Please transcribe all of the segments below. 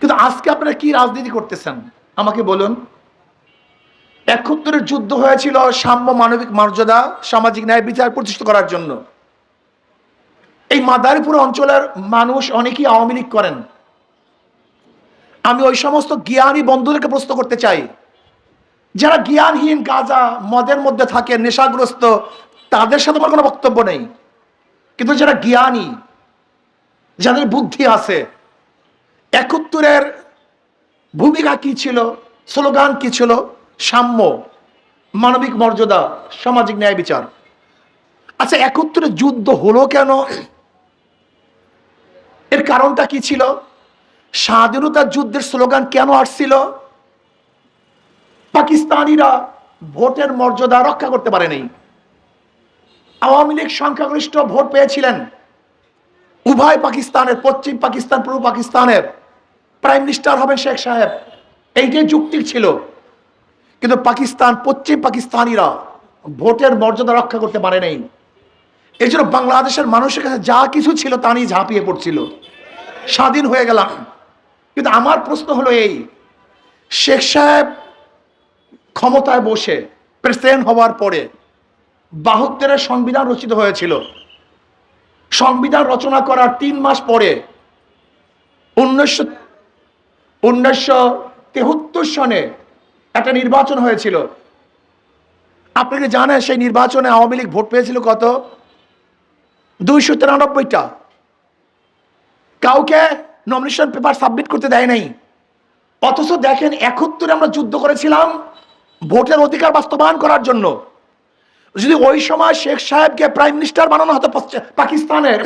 কিন্তু আজকে আপনারা কি রাজনীতি করতেছেন? আমাকে বলুন। একাত্তরের যুদ্ধ হয়েছিল সাম্য মানবিক মর্যাদা, সামাজিক ন্যায় বিচার প্রতিষ্ঠা করার জন্য। এই মাদারীপুর অঞ্চলের মানুষ অনেকেই আওয়ামী লীগ করেন। আমি ওই সমস্ত জ্ঞানী বন্ধুদেরকে প্রশ্ন করতে চাই। যারা জ্ঞানহীন গাঁজা, মদের মধ্যে থাকে, নেশাগ্রস্ত, তাদের সাথে আমার কোনো বক্তব্য নেই। কিন্তু যারা জ্ঞানী, যাদের বুদ্ধি আছে একাত্তরের ভূমিকা কি ছিল? স্লোগান কি ছিল? সাম্য, মানবিক মর্যাদা, সামাজিক ন্যায় বিচার। আচ্ছা একাত্তরের যুদ্ধ হলো কেন? এর কারণটা কি ছিল? স্বাধীনতার যুদ্ধের স্লোগান কেন আসছিল? পাকিস্তানিরা ভোটের মর্যাদা রক্ষা করতে পারেনি। আওয়ামী লীগ সংখ্যাগরিষ্ঠ ভোট পেয়েছিলেন। উভয় পাকিস্তানের, পশ্চিম পাকিস্তান, পূর্ব পাকিস্তানের। প্রাইম মিনিস্টার হবেন শেখ সাহেব। এইটাই যুক্তি ছিল, কিন্তু পাকিস্তান, পশ্চিম পাকিস্তানিরা ভোটের মর্যাদা রক্ষা করতে পারে নাই। এই জন্য বাংলাদেশের মানুষের কাছে যা কিছু ছিল তা নিয়ে ঝাঁপিয়ে পড়ছিল। স্বাধীন হয়ে গেলাম। কিন্তু আমার প্রশ্ন হলো এই, শেখ সাহেব ক্ষমতায় বসে প্রেসিডেন্ট হওয়ার পরে বাহাত্তরের সংবিধান রচিত হয়েছিল। সংবিধান রচনা করার তিন মাস পরে উনিশশো উনিশশো তেহত্তর সনে একটা নির্বাচন হয়েছিল। আপনি কি জানেন সেই নির্বাচনে আওয়ামী লীগ ভোট পেয়েছিল কত? দুইশো তিরানব্বইটা। কাউকে নমিনেশন পেপার সাবমিট করতে দেয় নাই। অথচ দেখেন একত্তরে আমরা যুদ্ধ করেছিলাম ভোটের অধিকার বাস্তবায়ন করার জন্য। যদি ওই সময় শেখ সাহেবকে প্রাইম মিনিস্টার বানানো হতো পাকিস্তানের,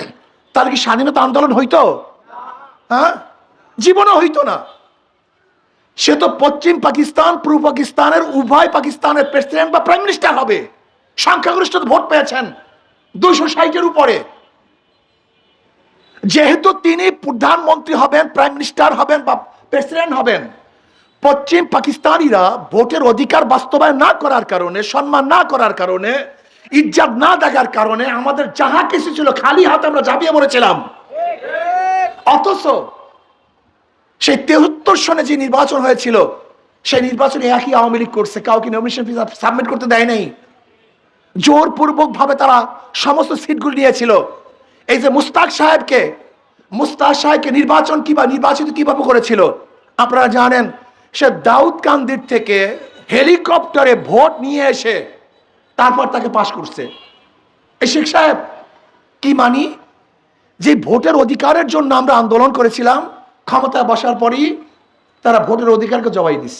তাহলে কি স্বাধীনতা আন্দোলন হইতো? হ্যাঁ? জীবনও হইতো না। সে তো পশ্চিম পাকিস্তান, পূর্ব পাকিস্তানের, উভয় পাকিস্তানের প্রেসিডেন্ট বা প্রাইম মিনিস্টার হবে। সংখ্যাগরিষ্ঠ ভোট পেয়েছেন, দুইশো ষাটের উপরে। যেহেতু তিনি প্রধানমন্ত্রী হবেন প্রাইম মিনিস্টার হবেন বা প্রেসিডেন্ট হবেন, পশ্চিম পাকিস্তানিরা ভোটের অধিকার বাস্তবায়ন না করার কারণে, সম্মান না করার কারণে, ইজ্জাত না দেখার কারণে আমাদের যাহা কিছু ছিল খালি হাতে আমরা ঝাঁপিয়ে পড়েছিলাম। অথচ সেই তেহত্তর সনে যে নির্বাচন হয়েছিল, সেই নির্বাচনে একই আওয়ামী লীগ করছে, কাউকে নমিনেশন সাবমিট করতে দেয় নাই। জোরপূর্বক ভাবে তারা সমস্ত সিটগুলি নিয়েছিল। এই যে মুস্তাক সাহেবকে মুস্তাক সাহেবকে নির্বাচন কিবা নির্বাচিত কীভাবে করেছিল, আপনারা জানেন, সে দাউদ কান্দির থেকে হেলিকপ্টারে ভোট নিয়ে এসে তারপর তাকে পাশ করছে। এই শেখ সাহেব, কি মানি? যে ভোটের অধিকারের জন্য আমরা আন্দোলন করেছিলাম ক্ষমতায় বসার পরই তারা ভোটের অধিকারকে জবাই দিস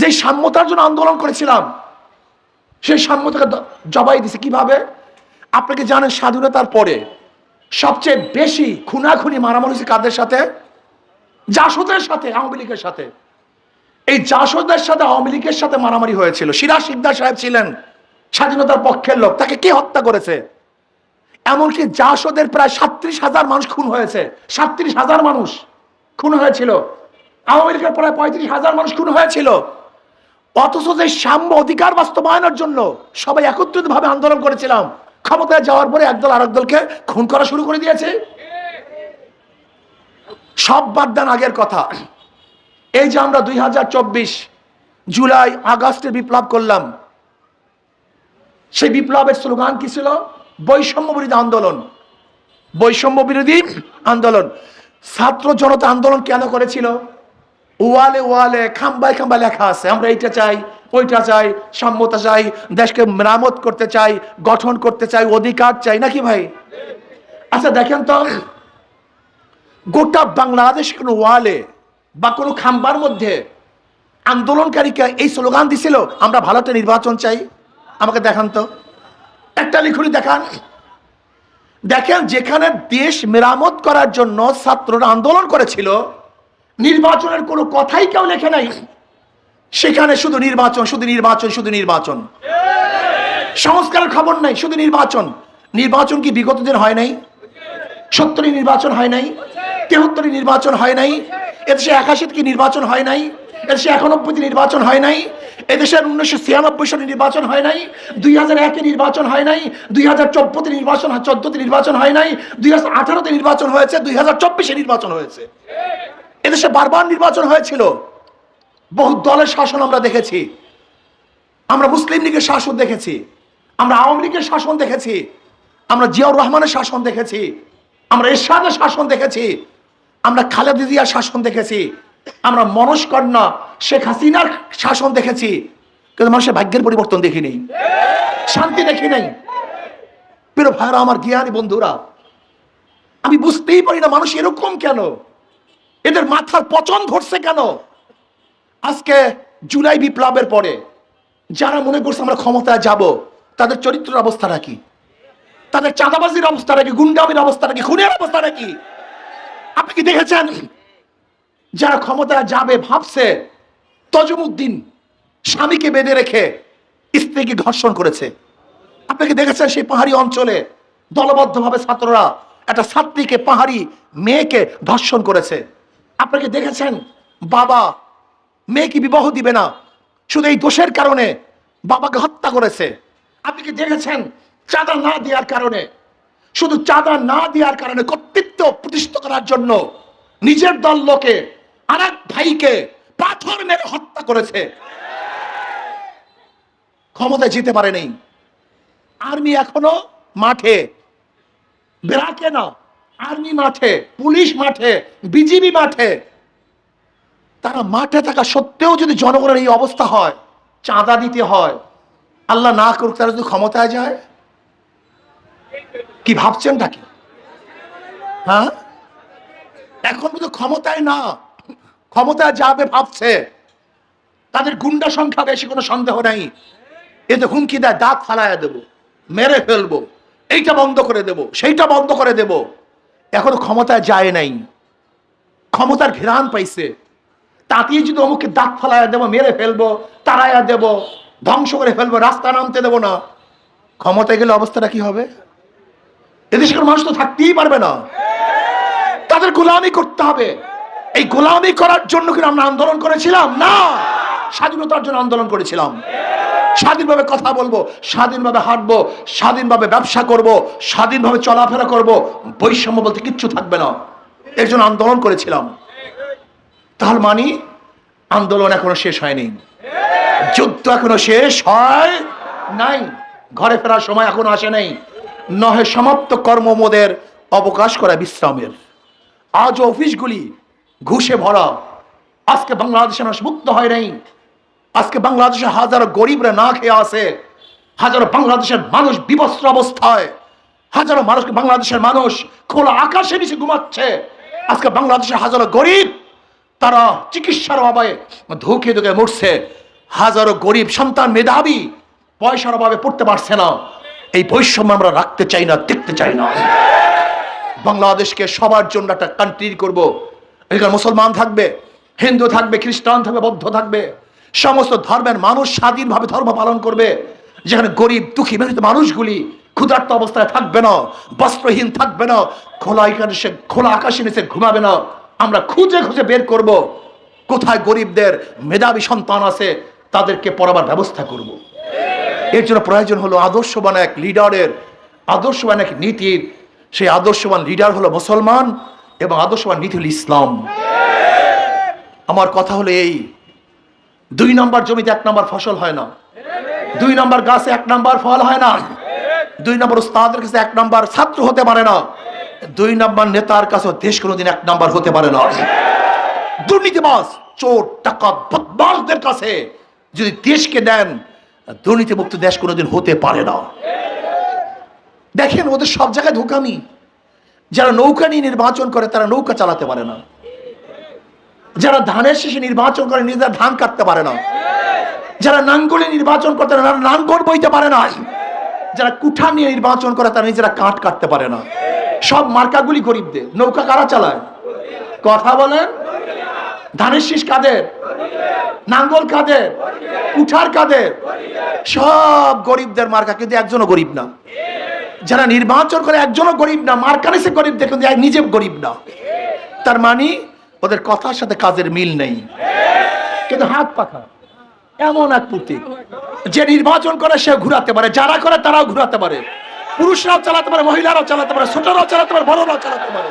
যে সাম্যতার জন্য আন্দোলন করেছিলাম, সেই সাম্যতাকে জবাই দিছে কীভাবে? আপনাকে জানেন স্বাধীনতার পরে সবচেয়ে বেশি খুনাখুনি মারামারি হয়েছে কাদের সাথে? জাসদের সাথে, আওয়ামী লীগের সাথে। এই জাসদের সাথে আওয়ামী লীগের সাথে মারামারি হয়েছিল। সিরাজ সিকদার সাহেব ছিলেন স্বাধীনতার পক্ষের লোক। তাকে কে হত্যা করেছে? এমনকি জাসদের প্রায় সাত্রিশ হাজার মানুষ খুন হয়েছে? সাত্রিশ হাজার মানুষ খুন হয়েছিল। আওয়ামী লীগের প্রায় পঁয়ত্রিশ হাজার মানুষ খুন হয়েছিল। অথচ যে সাম্য অধিকার বাস্তবায়নের জন্য সবাই একত্রিত ভাবে আন্দোলন করেছিলাম, ক্ষমতায় যাওয়ার পরে একদল আরেক দলকে খুন করা শুরু করে দিয়েছে। সব বাদ দেন আগের কথা। এই যে আমরা দুই হাজার চব্বিশ জুলাই, আগস্টে বিপ্লব করলাম, সেই বিপ্লবের স্লোগান কি ছিল? বৈষম্য বিরোধী আন্দোলন। বৈষম্য বিরোধী আন্দোলন। ছাত্র জনতা আন্দোলন কেন করেছিল? ওয়ালে ওয়ালে, খাম্বায় খাম্বা লেখা আছে, আমরা এইটা চাই, ওইটা চাই, সাম্যতা চাই, দেশকে মেরামত করতে চাই, গঠন করতে চাই, অধিকার চাই, নাকি ভাই? আচ্ছা দেখেন তো, গোটা বাংলাদেশ কোনো ওয়ালে বা কোনো খাম্বার মধ্যে আন্দোলনকারীকে এই স্লোগান দিছিল, আমরা ভালো একটা নির্বাচন চাই? আমাকে দেখান তো। একটা লিখুনি দেখান। দেখেন, যেখানে দেশ মেরামত করার জন্য ছাত্ররা আন্দোলন করেছিল, নির্বাচনের কোনো কথাই কেউ লেখে নাই। সেখানে শুধু নির্বাচন শুধু নির্বাচন শুধু নির্বাচন। সংস্কারের খবর নাই, শুধু নির্বাচন। নির্বাচন কি বিগত দিন হয় নাই? সত্তরে নির্বাচন হয় নাই? তেহত্তরে নির্বাচন হয় নাই? এদেশে একাশিতে কি নির্বাচন হয় নাই? এদেশে একানব্বইতে নির্বাচন হয় নাই, এদেশের উনিশশো ছিয়ানব্বই সালে নির্বাচন হয় নাই, দুই হাজার একে নির্বাচন হয় নাই, দুই হাজার চব্বতে নির্বাচন চোদ্দতে নির্বাচন হয় নাই, দুই হাজার আঠারোতে নির্বাচন হয়েছে, দুই হাজার চব্বিশে নির্বাচন হয়েছে। এদেশে বারবার নির্বাচন হয়েছিল। বহু দলের শাসন আমরা দেখেছি। আমরা মুসলিম লীগের শাসন দেখেছি। আমরা আওয়ামী লীগের শাসন দেখেছি। আমরা জিয়াউর রহমানের শাসন দেখেছি। আমরা এরশাদের শাসন দেখেছি। আমরা খালেদা জিয়ার শাসন দেখেছি। আমরা মনস্কন্যা শেখ হাসিনার শাসন দেখেছি, কিন্তু মানুষের ভাগ্যের পরিবর্তন দেখি নেই। শান্তি দেখি নাই। প্রিয় ভাইরা আমার জ্ঞানী বন্ধুরা, আমি বুঝতেই পারি না মানুষ এরকম কেন? এদের মাথার পচন ধরছে কেন? আজকে জুলাই বিপ্লবের পরে যারা মনে করছে আমরা ক্ষমতায় যাব, তাদের চরিত্রের অবস্থাটা কি? তাদের চাঁদাবাজির অবস্থাটা কি? গুন্ডামির অবস্থাটা কি? খুনের অবস্থাটা কি? আপনি কি দেখেছেন? যারা ক্ষমতায় যাবে ভাবছে, তজমুদ্দিন স্বামীকে বেঁধে রেখে স্ত্রীকে ধর্ষণ করেছে। আপনি কি দেখেছেন সেই পাহাড়ি অঞ্চলে দলবদ্ধভাবে ছাত্ররা একটা ছাত্রীকে, পাহাড়ি মেয়েকে ধর্ষণ করেছে। আপনাকে দেখেছেন বাবা মেয়েকে বিবাহ দিবে না, শুধু এই দোষের কারণে বাবাকে হত্যা করেছে। আপনি কি দেখেছেন চাঁদা না দেওয়ার কারণে, শুধু চাঁদা না দেওয়ার কারণে কর্তৃত্ব প্রতিষ্ঠা করার জন্য নিজের দল লোকে আর ভাইকে পাথর মেরে হত্যা করেছে। ক্ষমতায় যেতে পারে নেই আর্মি এখনও মাঠে। বেড়াকে না, আর্মি মাঠে, পুলিশ মাঠে, বিজিবি মাঠে। তারা মাঠে থাকা সত্ত্বেও যদি জনগণের এই অবস্থা হয়, চাঁদা দিতে হয়, আল্লাহ না করুক, তারা যদি ক্ষমতায় যায়? কি ভাবছেন কি? হ্যাঁ? এখন কিন্তু ক্ষমতায় না ক্ষমতায় যাবে ভাবছে, তাদের গুন্ডা সংখ্যা বেশি কোনো সন্দেহ নাই। এতে হুমকি দেয়, দাঁত ফালাইয়া দেবো, মেরে ফেলব, এইটা বন্ধ করে দেব, সেইটা বন্ধ করে দেব। এখনও ক্ষমতায় যায় নাই। ক্ষমতার ঘেরান পাইছে। তাতেই যদি অমুককে দাঁত ফালাইয়া দেবো, মেরে ফেলব, তাড়াইয়া দেব, ধ্বংস করে ফেলব, রাস্তা নামতে দেবো না, ক্ষমতায় গেলে অবস্থাটা কি হবে? এদেশের মানুষ তো থাকতেই পারবে না। তাদের গোলামি করতে হবে। এই গোলামি করার জন্য কি আমরা আন্দোলন করেছিলাম? না। স্বাধীনতার জন্য আন্দোলন করেছিলাম। স্বাধীনভাবে কথা বলব, স্বাধীনভাবে হাঁটবো, স্বাধীনভাবে ব্যবসা করব, স্বাধীনভাবে চলাফেরা করব, বৈষম্য বলতে কিচ্ছু থাকবে না। এর জন্য আন্দোলন করেছিলাম। তাহলে মানি, আন্দোলন এখনও শেষ হয়নি। যুদ্ধ এখনও শেষ হয় নাই। ঘরে ফেরার সময় এখনও আসে নাই। নহে সমাপ্ত কর্মমোদের অবকাশ করা বিশ্রামের। আজ অফিসগুলি ঘুষে ভরা। আজকে বাংলাদেশের মানুষ মুক্ত হয় নাই। আজকে বাংলাদেশে হাজারো গরিবরা না খেয়ে আসে হাজারো বাংলাদেশের মানুষ বিবস্ত্র অবস্থায়। হাজারো মানুষ বাংলাদেশের মানুষ খোলা আকাশে নিচে ঘুমাচ্ছে। আজকে বাংলাদেশের হাজারো গরিব, তারা চিকিৎসার অভাবে ধুকে ধুকে মরছে। হাজারো গরিব সন্তান মেধাবী পয়সার অভাবে পড়তে পারছে না। এই বৈষম্য আমরা রাখতে চাই না, দেখতে চাই না। বাংলাদেশকে সবার জন্য একটা কান্ট্রি করব। এখানে মুসলমান থাকবে, হিন্দু থাকবে, খ্রিস্টান থাকবে, বৌদ্ধ থাকবে। সমস্ত ধর্মের মানুষ স্বাধীনভাবে ধর্ম পালন করবে। যেখানে গরিব, দুঃখী মেহনত মানুষগুলি ক্ষুধার্ত অবস্থায় থাকবে না, বস্ত্রহীন থাকবে না, খোলা আকাশে খোলা আকাশে নিচে ঘুমাবে না। আমরা খুঁজে খুঁজে বের করব। কোথায় গরিবদের মেধাবী সন্তান আছে, তাদেরকে পড়াবার ব্যবস্থা করব। এর জন্য প্রয়োজন হলো আদর্শবান এক লিডারের আদর্শবান এক নীতির। সেই আদর্শবান লিডার হলো মুসলমান। এবং আদর্শবান নীতি হলো ইসলাম। আমার কথা হলো এই, দুই নম্বর জমিতে এক নম্বর ফসল হয় না। দুই নম্বর গাছে এক নম্বর ফল হয় না। দুই নম্বর উস্তাদের কাছে এক নম্বর ছাত্র হতে পারে না। দুই নম্বর নেতার কাছে দেশ কোনোদিন এক নম্বর হতে পারে না। দুর্নীতিবাজ, চোর টাকা বদমাসদের কাছে যদি দেশকে দেন, দুর্নীতিমুক্ত দেশ কোনোদিন হতে পারে না। দেখেন ওদের সব জায়গায় ধোকামি। যারা নৌকা নিয়ে নির্বাচন করে, তারা নৌকা চালাতে পারে না। যারা ধানের শেষে নির্বাচন করে, নিজেরা ধান কাটতে পারে না। যারা নাঙ্গলে নির্বাচন করতে তারা নাঙ্গল বইতে পারে না। যারা কুঠা নিয়ে নির্বাচন করে, তারা নিজেরা কাঠ কাটতে পারে না। সব মার্কাগুলি গরিবদের। নৌকা কারা চালায়? কথা বলেন। ধানের শীষ কাদের? নাঙ্গল কাদের? কুঠার কাদের? সব গরিবদের মার্কা, কিন্তু একজনও গরিব না। যারা নির্বাচন করে একজনও গরিব না মার্কানে সে গরিব দেখুন নিজে গরিব না। তার মানে ওদের কথার সাথে কাজের মিল নেই। কিন্তু হাত পাখা, এমন এক প্রতীক যে নির্বাচন করে সে ঘুরাতে পারে, যারা করে তারাও ঘুরাতে পারে। পুরুষরাও চালাতে পারে, মহিলারাও চালাতে পারে, ছোটরাও চালাতে পারে, বড়রাও চালাতে পারে।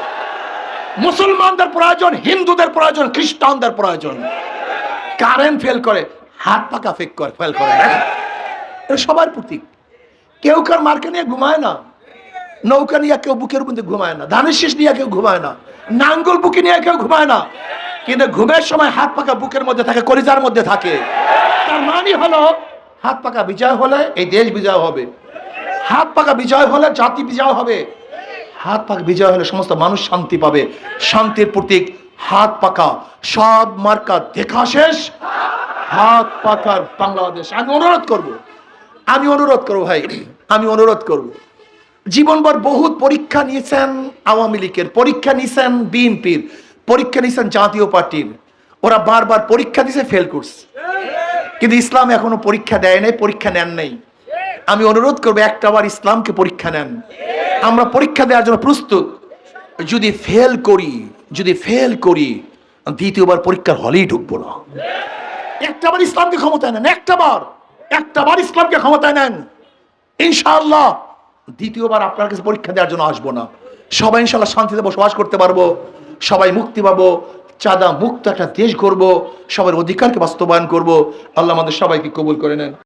মুসলমানদের প্রয়োজন, হিন্দুদের প্রয়োজন, খ্রিস্টানদের প্রয়োজন। কারেন্ট ফেল করে, হাত পাকা ফেক করে ফেল করে। সবার প্রতীক কেউ কার মার্কে নিয়ে ঘুমায় না। নৌকা নিয়ে কেউ বুকের মধ্যে ঘুমায় না। ধানের শীষ নিয়ে কেউ ঘুমায় না। নাঙ্গল বুকে নিয়ে কেউ ঘুমায় না। কিন্তু ঘুমের সময় হাত পাকা বুকের মধ্যে থাকে, কলিজার মধ্যে থাকে। তার মানে হলো, হাত পাকা বিজয় হলে এই দেশ বিজয় হবে। হাত পাকা বিজয় হলে জাতি বিজয় হবে। হাত পাকা বিজয় হলে সমস্ত মানুষ শান্তি পাবে। শান্তির প্রতীক, হাত পাকা। সব মার্কা দেখা শেষ। হাত পাকার বাংলাদেশ। আমি অনুরোধ করব আমি অনুরোধ করব ভাই, আমি অনুরোধ করব। জীবনভর বহুত পরীক্ষা নিয়েছেন আওয়ামী লীগের, পরীক্ষা নিয়েছেন বিএনপির, পরীক্ষা নিয়েছেন জাতীয় পার্টির। ওরা বারবার পরীক্ষা দিছে ফেল করছে। কিন্তু ইসলাম এখনও পরীক্ষা দেয় নাই, পরীক্ষা নেন নাই। আমি অনুরোধ করব, একটা একটাবার ইসলামকে পরীক্ষা নেন। আমরা পরীক্ষা দেওয়ার জন্য প্রস্তুত। যদি ফেল করি, যদি ফেল করি, দ্বিতীয়বার পরীক্ষার হলেই ঢুকবো না। একটা একটাবার ইসলামকে ক্ষমতা নেন একটাবার একটাবার ইসলামকে ক্ষমতায় নেন। ইনশাআল্লাহ। দ্বিতীয়বার আপনার কাছে পরীক্ষা দেওয়ার জন্য আসব না। সবাই ইনশাল্লাহ শান্তিতে বসবাস করতে পারব। সবাই মুক্তি পাবো। চাঁদা মুক্ত একটা দেশ করব সবার অধিকারকে বাস্তবায়ন করব। আল্লাহ আমাদের সবাইকে কবুল করে নেন।